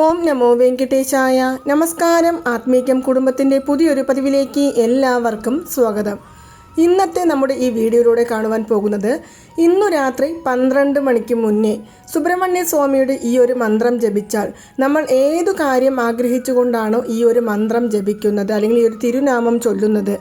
ഓം നമോ വെങ്കിട്ടേശായ. നമസ്കാരം. ആത്മീകം കുടുംബത്തിന്റെ പുതിയൊരു പതിവിലേക്ക് എല്ലാവർക്കും സ്വാഗതം. ഇന്നത്തെ നമ്മുടെ ഈ വീഡിയോയിലൂടെ കാണുവാൻ പോകുന്നത് ഇന്നു രാത്രി പന്ത്രണ്ട് മണിക്ക് മുന്നേ സുബ്രഹ്മണ്യ സ്വാമിയുടെ ഈ ഒരു മന്ത്രം ജപിച്ചാൽ നമ്മൾ ഏതു കാര്യം ആഗ്രഹിച്ചുകൊണ്ടാണോ ഈ ഒരു മന്ത്രം ജപിക്കുന്നത് അല്ലെങ്കിൽ ഈ ഒരു തിരുനാമം ചൊല്ലുന്നത്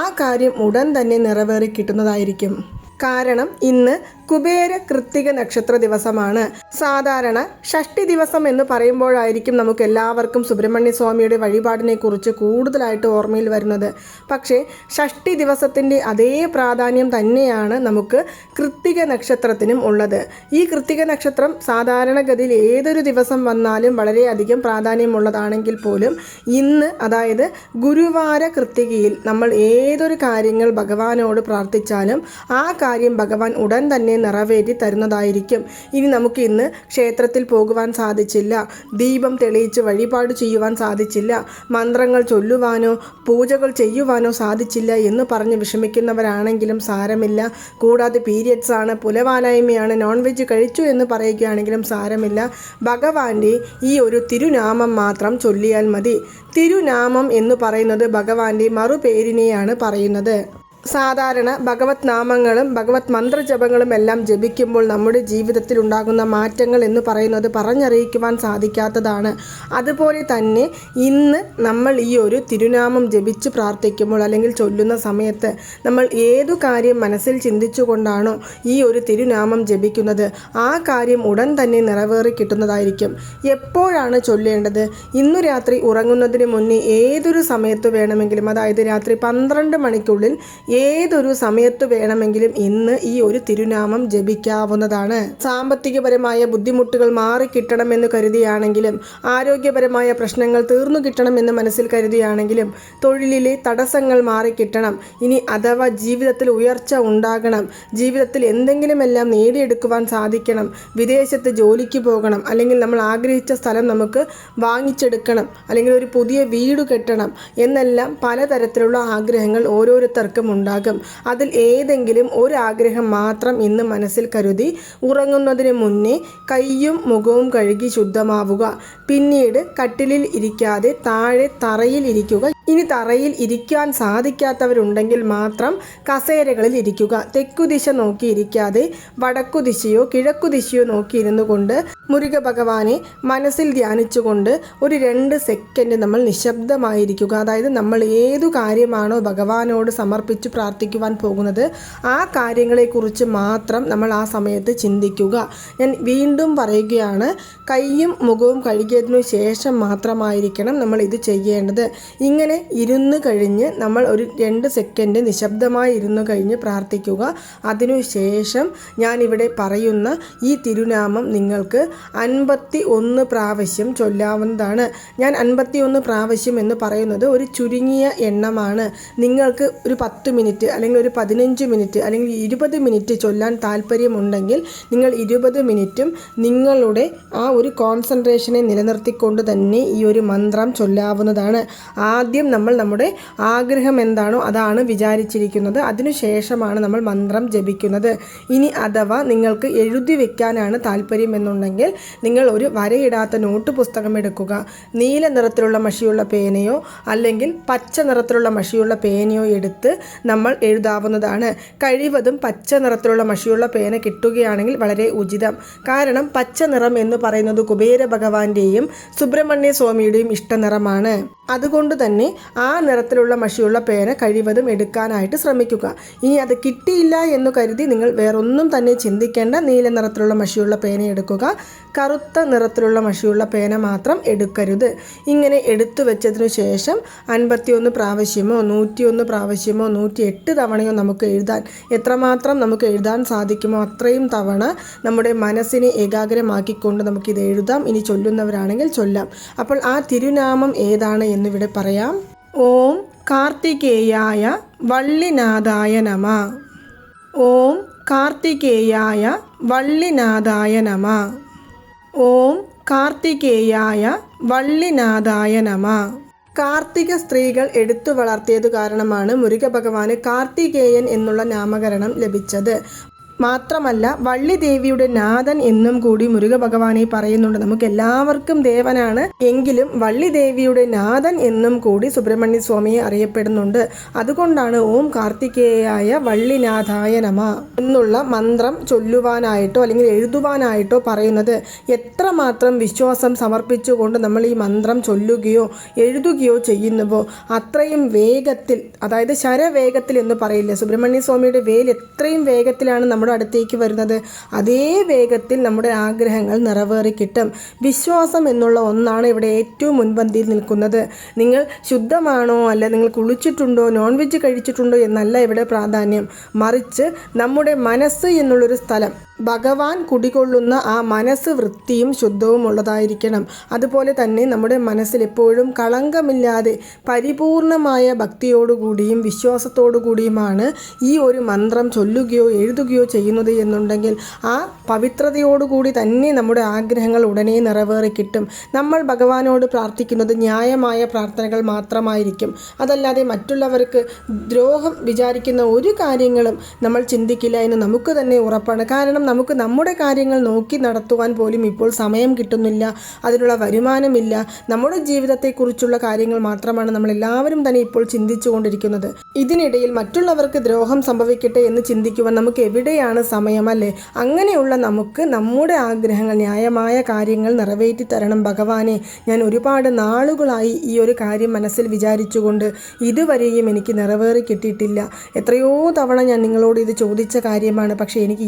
ആ കാര്യം ഉടൻ തന്നെ നിറവേറി കിട്ടുന്നതായിരിക്കും. കാരണം ഇന്ന് കുബേര കൃത്തിക നക്ഷത്ര ദിവസമാണ്. സാധാരണ ഷഷ്ടി ദിവസം എന്ന് പറയുമ്പോഴായിരിക്കും നമുക്ക് എല്ലാവർക്കും സുബ്രഹ്മണ്യ സ്വാമിയുടെ വഴിപാടിനെ കുറിച്ച് കൂടുതലായിട്ട് ഓർമ്മയിൽ വരുന്നത്. പക്ഷേ ഷഷ്ടി ദിവസത്തിന്റെ അതേ പ്രാധാന്യം തന്നെയാണ് നമുക്ക് കൃത്തിക നക്ഷത്രത്തിനും ഉള്ളത്. ഈ കൃത്തിക നക്ഷത്രം സാധാരണഗതിയിൽ ഏതൊരു ദിവസം വന്നാലും വളരെയധികം പ്രാധാന്യമുള്ളതാണെങ്കിൽ പോലും ഇന്ന് അതായത് ഗുരുവാര കൃത്തികയിൽ നമ്മൾ ഏതൊരു കാര്യങ്ങൾ ഭഗവാനോട് പ്രാർത്ഥിച്ചാലും ആ കാര്യം ഭഗവാൻ ഉടൻ തന്നെ നിറവേറ്റി തരുന്നതായിരിക്കും. ഇനി നമുക്ക് ഇന്ന് ക്ഷേത്രത്തിൽ പോകുവാൻ സാധിച്ചില്ല. ദീപം തെളിയിച്ച് വഴിപാട് ചെയ്യുവാൻ സാധിച്ചില്ല. മന്ത്രങ്ങൾ ചൊല്ലുവാനോ പൂജകൾ ചെയ്യുവാനോ സാധിച്ചില്ല എന്ന് പറഞ്ഞ് വിഷമിക്കുന്നവരാണെങ്കിലും സാരമില്ല. കൂടാതെ പീരിയഡ്സ് ആണ് പുലവാലായ്മയാണ് നോൺ വെജ് കഴിച്ചു എന്ന് പറയുകയാണെങ്കിലും സാരമില്ല. ഭഗവാന്റെ ഈ ഒരു തിരുനാമം മാത്രം ചൊല്ലിയാൽ മതി. തിരുനാമം എന്ന് പറയുന്നത് ഭഗവാന്റെ മറുപേരിനെയാണ് പറയുന്നത്. സാധാരണ ഭഗവത് നാമങ്ങളും ഭഗവത് മന്ത്രജപങ്ങളും എല്ലാം ജപിക്കുമ്പോൾ നമ്മുടെ ജീവിതത്തിൽ ഉണ്ടാകുന്ന മാറ്റങ്ങൾ എന്ന് പറയുന്നത് പറഞ്ഞറിയിക്കുവാൻ സാധിക്കാത്തതാണ്. അതുപോലെ തന്നെ ഇന്ന് നമ്മൾ ഈ ഒരു തിരുനാമം ജപിച്ച് പ്രാർത്ഥിക്കുമ്പോൾ അല്ലെങ്കിൽ ചൊല്ലുന്ന സമയത്ത് നമ്മൾ ഏതു കാര്യം മനസ്സിൽ ചിന്തിച്ചുകൊണ്ടാണോ ഈ ഒരു തിരുനാമം ജപിക്കുന്നത് ആ കാര്യം ഉടൻ തന്നെ നിറവേറി കിട്ടുന്നതായിരിക്കും. എപ്പോഴാണ് ചൊല്ലേണ്ടത്? ഇന്നു രാത്രി ഉറങ്ങുന്നതിന് മുന്നേ ഏതൊരു സമയത്ത് വേണമെങ്കിലും അതായത് രാത്രി പന്ത്രണ്ട് മണിക്കുള്ളിൽ ഏതൊരു സമയത്ത് വേണമെങ്കിലും ഇന്ന് ഈ ഒരു തിരുനാമം ജപിക്കാവുന്നതാണ്. സാമ്പത്തികപരമായ ബുദ്ധിമുട്ടുകൾ മാറിക്കിട്ടണമെന്ന് കരുതിയാണെങ്കിലും ആരോഗ്യപരമായ പ്രശ്നങ്ങൾ തീർന്നു കിട്ടണമെന്ന് മനസ്സിൽ കരുതിയാണെങ്കിലും തൊഴിലിലെ തടസ്സങ്ങൾ മാറിക്കിട്ടണം ഇനി അഥവാ ജീവിതത്തിൽ ഉയർച്ച ഉണ്ടാകണം ജീവിതത്തിൽ എന്തെങ്കിലുമെല്ലാം നേടിയെടുക്കുവാൻ സാധിക്കണം വിദേശത്ത് ജോലിക്ക് പോകണം അല്ലെങ്കിൽ നമ്മൾ ആഗ്രഹിച്ച സ്ഥലം നമുക്ക് വാങ്ങിച്ചെടുക്കണം അല്ലെങ്കിൽ ഒരു പുതിയ വീട് കെട്ടണം എന്നെല്ലാം പലതരത്തിലുള്ള ആഗ്രഹങ്ങൾ ഓരോരുത്തർക്കും ഉണ്ടാകും. അതിൽ ഏതെങ്കിലും ഒരു ആഗ്രഹം മാത്രം ഇന്ന് മനസ്സിൽ കരുതി ഉറങ്ങുന്നതിന് മുന്നേ കൈയും മുഖവും കഴുകി ശുദ്ധമാവുക. പിന്നീട് കട്ടിലിൽ ഇരിക്കാതെ താഴെ തറയിൽ ഇരിക്കുക. ഇനി തറയിൽ ഇരിക്കാൻ സാധിക്കാത്തവരുണ്ടെങ്കിൽ മാത്രം കസേരകളിൽ ഇരിക്കുക. തെക്കുദിശ നോക്കിയിരിക്കാതെ വടക്കുദിശയോ കിഴക്കുദിശയോ നോക്കിയിരുന്നു കൊണ്ട് മുരുക ഭഗവാനെ മനസ്സിൽ ധ്യാനിച്ചുകൊണ്ട് ഒരു രണ്ട് സെക്കൻഡ് നമ്മൾ നിശബ്ദമായിരിക്കുക. അതായത് നമ്മൾ ഏതു കാര്യമാണോ ഭഗവാനോട് സമർപ്പിച്ച് പ്രാർത്ഥിക്കുവാൻ പോകുന്നത് ആ കാര്യങ്ങളെക്കുറിച്ച് മാത്രം നമ്മൾ ആ സമയത്ത് ചിന്തിക്കുക. ഞാൻ വീണ്ടും പറയുകയാണ് കൈയും മുഖവും കഴുകിയതിനു ശേഷം മാത്രമായിരിക്കണം നമ്മൾ ഇത് ചെയ്യേണ്ടത്. ഇങ്ങനെ ഇരുന്ന് കഴിഞ്ഞ് നമ്മൾ ഒരു രണ്ട് സെക്കൻഡ് നിശബ്ദമായി ഇരുന്ന് കഴിഞ്ഞ് പ്രാർത്ഥിക്കുക. അതിനുശേഷം ഞാനിവിടെ പറയുന്ന ഈ തിരുനാമം നിങ്ങൾക്ക് അൻപത്തി ഒന്ന് പ്രാവശ്യം ചൊല്ലാവുന്നതാണ്. ഞാൻ അൻപത്തി ഒന്ന് പ്രാവശ്യം എന്ന് പറയുന്നത് ഒരു ചുരുങ്ങിയ എണ്ണമാണ്. നിങ്ങൾക്ക് ഒരു പത്ത് മിനിറ്റ് അല്ലെങ്കിൽ ഒരു പതിനഞ്ച് മിനിറ്റ് അല്ലെങ്കിൽ ഇരുപത് മിനിറ്റ് ചൊല്ലാൻ താല്പര്യമുണ്ടെങ്കിൽ നിങ്ങൾ ഇരുപത് മിനിറ്റും നിങ്ങളുടെ ആ ഒരു കോൺസെൻട്രേഷനെ നിലനിർത്തിക്കൊണ്ട് തന്നെ ഈ ഒരു മന്ത്രം ചൊല്ലാവുന്നതാണ്. ആദ്യം നമ്മൾ നമ്മുടെ ആഗ്രഹം എന്താണോ അതാണ് വിചാരിച്ചിരിക്കുന്നത്. അതിനുശേഷമാണ് നമ്മൾ മന്ത്രം ജപിക്കുന്നത്. ഇനി അഥവാ നിങ്ങൾക്ക് എഴുതി വെക്കാനാണ് താല്പര്യം എന്നുണ്ടെങ്കിൽ നിങ്ങൾ ഒരു വരയിടാത്ത നോട്ട് പുസ്തകം എടുക്കുക. നീല നിറത്തിലുള്ള മഷിയുള്ള പേനയോ അല്ലെങ്കിൽ പച്ച നിറത്തിലുള്ള മഷിയുള്ള പേനയോ എടുത്ത് നമ്മൾ എഴുതാവുന്നതാണ്. കഴിവതും പച്ച നിറത്തിലുള്ള മഷിയുള്ള പേന കിട്ടുകയാണെങ്കിൽ വളരെ ഉചിതം. കാരണം പച്ച നിറം എന്ന് പറയുന്നത് കുബേര ഭഗവാന്റെയും സുബ്രഹ്മണ്യ സ്വാമിയുടെയും ഇഷ്ടനിറമാണ്. അതുകൊണ്ട് തന്നെ ആ നിറത്തിലുള്ള മഷിയുള്ള പേന കഴിവതും എടുക്കാനായിട്ട് ശ്രമിക്കുക. ഇനി അത് കിട്ടിയില്ല എന്ന് കരുതി നിങ്ങൾ വേറൊന്നും തന്നെ ചിന്തിക്കേണ്ട നീല നിറത്തിലുള്ള മഷിയുള്ള പേന എടുക്കുക. കറുത്ത നിറത്തിലുള്ള മഷിയുള്ള പേന മാത്രം എടുക്കരുത്. ഇങ്ങനെ എടുത്തു വെച്ചതിനു ശേഷം അൻപത്തിയൊന്ന് പ്രാവശ്യമോ നൂറ്റിയൊന്ന് പ്രാവശ്യമോ നൂറ്റി എട്ട് തവണയോ നമുക്ക് എഴുതാൻ എത്രമാത്രം നമുക്ക് എഴുതാൻ സാധിക്കുമോ അത്രയും തവണ നമ്മുടെ മനസ്സിനെ ഏകാഗ്രമാക്കിക്കൊണ്ട് നമുക്കിത് എഴുതാം. ഇനി ചൊല്ലുന്നവരാണെങ്കിൽ ചൊല്ലാം. അപ്പോൾ ആ തിരുനാമം ഏതാണ് എന്നിവിടെ പറയാം. ഓം കാർത്തികേയായ വള്ളിനാഥായ നമ. ഓം കാർത്തികേയായ വള്ളിനാഥായ നമ. ഓം കാർത്തികേയായ വള്ളിനാഥായ നമ. കാർത്തിക സ്ത്രീകൾ എടുത്തു വളർത്തിയത് കാരണമാണ് മുരുക ഭഗവാന് കാർത്തികേയൻ എന്നുള്ള നാമകരണം ലഭിച്ചത്. മാത്രമല്ല വള്ളി ദേവിയുടെ നാഥൻ എന്നും കൂടി മുരുക ഭഗവാനെ പറയുന്നുണ്ട്. നമുക്ക് എല്ലാവർക്കും ദേവനാണ് എങ്കിലും വള്ളി ദേവിയുടെ നാഥൻ എന്നും കൂടി സുബ്രഹ്മണ്യ സ്വാമിയെ അറിയപ്പെടുന്നുണ്ട്. അതുകൊണ്ടാണ് ഓം കാർത്തികേയായ വള്ളിനാഥായ നമ എന്നുള്ള മന്ത്രം ചൊല്ലുവാനായിട്ടോ അല്ലെങ്കിൽ എഴുതുവാനായിട്ടോ പറയുന്നത്. എത്രമാത്രം വിശ്വാസം സമർപ്പിച്ചുകൊണ്ട് നമ്മൾ ഈ മന്ത്രം ചൊല്ലുകയോ എഴുതുകയോ ചെയ്യുന്നുവോ അത്രയും വേഗത്തിൽ അതായത് ശരവേഗത്തിൽ എന്ന് പറയില്ല സുബ്രഹ്മണ്യ സ്വാമിയുടെ വേൽ എത്രയും വേഗത്തിലാണ് നമ്മുടെ അടുത്തേക്ക് വരുന്നത്. അതേ വേഗത്തിൽ നമ്മുടെ ആഗ്രഹങ്ങൾ നിറവേറി കിട്ടും. വിശ്വാസം എന്നുള്ള ഒന്നാണ് ഇവിടെ ഏറ്റവും മുൻപന്തിയിൽ നിൽക്കുന്നത്. നിങ്ങൾ ശുദ്ധമാണോ അല്ല നിങ്ങൾ കുളിച്ചിട്ടുണ്ടോ നോൺ വെജ് കഴിച്ചിട്ടുണ്ടോ എന്നല്ല ഇവിടെ പ്രാധാന്യം. മറിച്ച് നമ്മുടെ മനസ്സ് എന്നുള്ളൊരു സ്ഥലം. ഭഗവാൻ കുടികൊള്ളുന്ന ആ മനസ്സ് വൃത്തിയും ശുദ്ധവും ഉള്ളതായിരിക്കണം. അതുപോലെ തന്നെ നമ്മുടെ മനസ്സിൽ എപ്പോഴും കളങ്കമില്ലാതെ പരിപൂർണമായ ഭക്തിയോടുകൂടിയും വിശ്വാസത്തോടുകൂടിയുമാണ് ഈ ഒരു മന്ത്രം ചൊല്ലുകയോ എഴുതുകയോ ചെയ്യുന്നത് എന്നുണ്ടെങ്കിൽ ആ പവിത്രതയോടുകൂടി തന്നെ നമ്മുടെ ആഗ്രഹങ്ങൾ ഉടനെ നിറവേറി കിട്ടും. നമ്മൾ ഭഗവാനോട് പ്രാർത്ഥിക്കുന്നത് ന്യായമായ പ്രാർത്ഥനകൾ മാത്രമായിരിക്കും. അതല്ലാതെ മറ്റുള്ളവർക്ക് ദ്രോഹം വിചാരിക്കുന്ന ഒരു കാര്യങ്ങളും നമ്മൾ ചിന്തിക്കില്ല എന്ന് നമുക്ക് തന്നെ ഉറപ്പാണ്. കാരണം നമുക്ക് നമ്മുടെ കാര്യങ്ങൾ നോക്കി നടത്തുവാൻ പോലും ഇപ്പോൾ സമയം കിട്ടുന്നില്ല അതിനുള്ള വരുമാനമില്ല. നമ്മുടെ ജീവിതത്തെക്കുറിച്ചുള്ള കാര്യങ്ങൾ മാത്രമാണ് നമ്മൾ എല്ലാവരും തന്നെ ഇപ്പോൾ ചിന്തിച്ചുകൊണ്ടിരിക്കുന്നത്. ഇതിനിടയിൽ മറ്റുള്ളവർക്ക് ദ്രോഹം സംഭവിക്കട്ടെ എന്ന് ചിന്തിക്കുവാൻ നമുക്ക് എവിടെയാണ് സമയം അല്ലേ? അങ്ങനെയുള്ള നമുക്ക് നമ്മുടെ ആഗ്രഹങ്ങൾ ന്യായമായ കാര്യങ്ങൾ നിറവേറ്റി തരണം. ഭഗവാനെ ഞാൻ ഒരുപാട് നാളുകളായി ഈ ഒരു കാര്യം മനസ്സിൽ വിചാരിച്ചുകൊണ്ട് ഇതുവരെയും എനിക്ക് നിറവേറി കിട്ടിയിട്ടില്ല. എത്രയോ തവണ ഞാൻ നിങ്ങളോട് ഇത് ചോദിച്ച കാര്യമാണ്. പക്ഷേ എനിക്ക്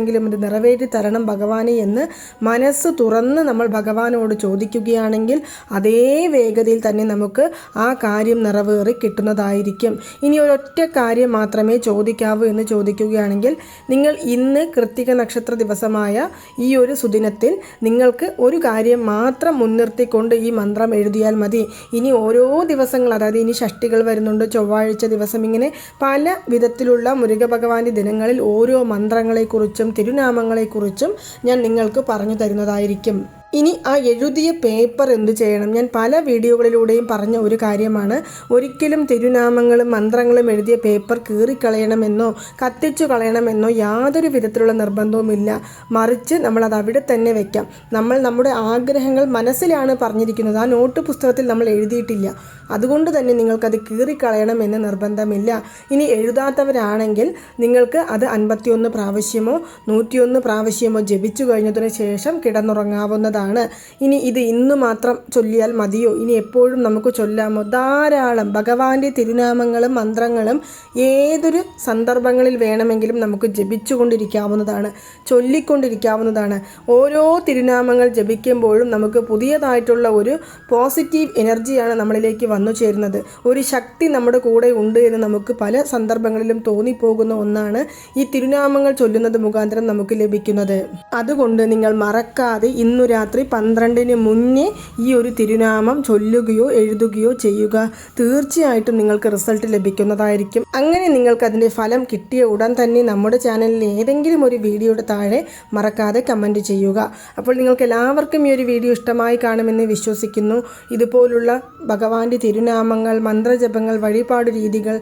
ഇപ്രാവശ്യമെങ്കിലും ഇത് നിറവേറ്റി തരണം ഭഗവാനെ എന്ന് മനസ്സ് തുറന്ന് നമ്മൾ ഭഗവാനോട് ചോദിക്കുകയാണെങ്കിൽ അതേ വേഗതയിൽ തന്നെ നമുക്ക് ആ കാര്യം നിറവേറി കിട്ടുന്നതായിരിക്കും. ഇനി ഒരൊറ്റ കാര്യം മാത്രമേ ചോദിക്കാവൂ എന്ന് ചോദിക്കുകയാണെങ്കിൽ നിങ്ങൾ ഇന്ന് കൃത്തിക നക്ഷത്ര ദിവസമായ ഈ ഒരു സുദിനത്തിൽ നിങ്ങൾക്ക് ഒരു കാര്യം മാത്രം മുൻനിർത്തിക്കൊണ്ട് ഈ മന്ത്രം എഴുതിയാൽ മതി. ഇനി ഓരോ ദിവസങ്ങൾ അതായത് ഇനി ഷഷ്ടികൾ വരുന്നുണ്ട് ചൊവ്വാഴ്ച ദിവസം ഇങ്ങനെ പല വിധത്തിലുള്ള മുരുക ഭഗവാന്റെ ദിനങ്ങളിൽ ഓരോ മന്ത്രങ്ങളെക്കുറിച്ചും തിരുനാമങ്ങളെക്കുറിച്ചും ഞാൻ നിങ്ങൾക്ക് പറഞ്ഞു തരുന്നതായിരിക്കും. ഇനി ആ എഴുതിയ പേപ്പർ എന്ത് ചെയ്യണം? ഞാൻ പല വീഡിയോകളിലൂടെയും പറഞ്ഞ ഒരു കാര്യമാണ്. ഒരിക്കലും തിരുനാമങ്ങളും മന്ത്രങ്ങളും എഴുതിയ പേപ്പർ കീറിക്കളയണമെന്നോ കത്തിച്ചു കളയണമെന്നോ യാതൊരു വിധത്തിലുള്ള നിർബന്ധവുമില്ല. മറിച്ച് നമ്മൾ അത് അവിടെ തന്നെ വെക്കാം. നമ്മൾ നമ്മുടെ ആഗ്രഹങ്ങൾ മനസ്സിലാണ് പറഞ്ഞിരിക്കുന്നത്. ആ നോട്ട് പുസ്തകത്തിൽ നമ്മൾ എഴുതിയിട്ടില്ല. അതുകൊണ്ട് തന്നെ നിങ്ങൾക്കത് കീറിക്കളയണമെന്ന് നിർബന്ധമില്ല. ഇനി എഴുതാത്തവരാണെങ്കിൽ നിങ്ങൾക്ക് അത് അൻപത്തിയൊന്ന് പ്രാവശ്യമോ നൂറ്റിയൊന്ന് പ്രാവശ്യമോ ജപിച്ചു കഴിഞ്ഞതിന് ശേഷം കിടന്നുറങ്ങാവുന്നതാണ്. എന്നുള്ളതാണ് ഇനി ഇത് ഇന്ന് മാത്രം ചൊല്ലിയാൽ മതിയോ? ഇനി എപ്പോഴും നമുക്ക് ചൊല്ലാമോ? ധാരാളം ഭഗവാന്റെ തിരുനാമങ്ങളും മന്ത്രങ്ങളും ഏതൊരു സന്ദർഭങ്ങളിൽ വേണമെങ്കിലും നമുക്ക് ജപിച്ചുകൊണ്ടിരിക്കാവുന്നതാണ് ചൊല്ലിക്കൊണ്ടിരിക്കാവുന്നതാണ്. ഓരോ തിരുനാമങ്ങൾ ജപിക്കുമ്പോഴും നമുക്ക് പുതിയതായിട്ടുള്ള ഒരു പോസിറ്റീവ് എനർജിയാണ് നമ്മളിലേക്ക് വന്നു ചേരുന്നത്. ഒരു ശക്തി നമ്മുടെ കൂടെ ഉണ്ട് എന്ന് നമുക്ക് പല സന്ദർഭങ്ങളിലും തോന്നിപ്പോകുന്ന ഒന്നാണ് ഈ തിരുനാമങ്ങൾ ചൊല്ലുന്നത് മുഖാന്തരം നമുക്ക് ലഭിക്കുന്നത്. അതുകൊണ്ട് നിങ്ങൾ മറക്കാതെ ഇന്നു രാത്രി രാത്രി പന്ത്രണ്ടിന് മുന്നേ ഈ ഒരു തിരുനാമം ചൊല്ലുകയോ എഴുതുകയോ ചെയ്യുക. തീർച്ചയായിട്ടും നിങ്ങൾക്ക് റിസൾട്ട് ലഭിക്കുന്നതായിരിക്കും. അങ്ങനെ നിങ്ങൾക്ക് അതിന്റെ ഫലം കിട്ടിയ ഉടൻ തന്നെ നമ്മുടെ ചാനലിൽ ഏതെങ്കിലും ഒരു വീഡിയോയുടെ താഴെ മറക്കാതെ കമന്റ് ചെയ്യുക. അപ്പോൾ നിങ്ങൾക്ക് എല്ലാവർക്കും ഈ ഒരു വീഡിയോ ഇഷ്ടമായി കാണുമെന്ന് വിശ്വസിക്കുന്നു. ഇതുപോലുള്ള ഭഗവാന്റെ തിരുനാമങ്ങൾ മന്ത്രജപങ്ങൾ വഴിപാട് രീതികൾ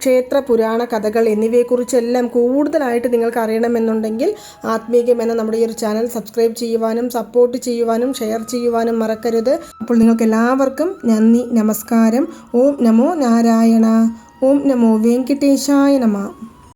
ക്ഷേത്ര പുരാണ കഥകൾ എന്നിവയെക്കുറിച്ചെല്ലാം കൂടുതലായിട്ട് നിങ്ങൾക്ക് അറിയണമെന്നുണ്ടെങ്കിൽ ആത്മീകം എന്ന നമ്മുടെ ഈ ഒരു ചാനൽ സബ്സ്ക്രൈബ് ചെയ്യുവാനും സപ്പോർട്ട് ചെയ്യുവാനും ഷെയർ ചെയ്യുവാനും മറക്കരുത്. അപ്പോൾ നിങ്ങൾക്ക് എല്ലാവർക്കും നന്ദി നമസ്കാരം. ഓം നമോ നാരായണ. ഓം നമോ വെങ്കിട്ടേശായ നമ.